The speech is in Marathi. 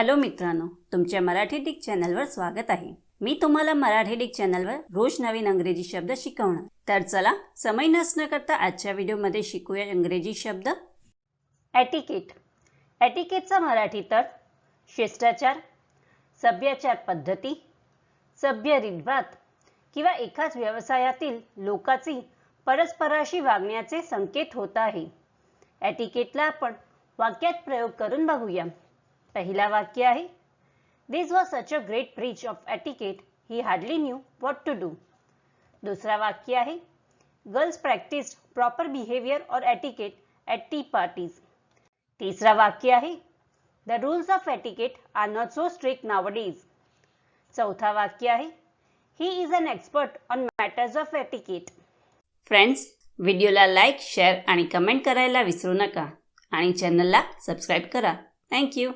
हॅलो मित्रांनो तुमच्या मराठी डिक चॅनलवर स्वागत आहे. मी तुम्हाला मराठी डिक चॅनलवर रोज नवीन अंग्रेजी शब्द शिकवणार. तर चला समय नसणं करता आजच्या व्हिडिओमध्ये शिकूया इंग्रजी शब्द. ॲटिकेट ॲटिकेटचा मराठी तर शिष्टाचार सभ्याचार पद्धती सभ्य रिद्वात किंवा एकाच व्यवसायातील लोकांची परस्पराशी वागण्याचे संकेत होत आहे. ॲटिकेटला आपण वाक्यात प्रयोग करून बघूया. पहिला वाक्य आहे. This was such a great bridge of etiquette he hardly knew what to do दुसरा वाक्य आहे. गर्ल्स प्रॅक्टिस प्रॉपर बिहेवियर और ॲटिकेट ॲट टी पार्टीज तिसरा वाक्य आहे. The rules of etiquette are not so strict nowadays चौथा वाक्य आहे. He is an expert on matters of etiquette friends व्हिडिओला लाईक शेअर आणि कमेंट करायला विसरू नका. आणि चॅनलला सबस्क्राईब करा. थँक्यू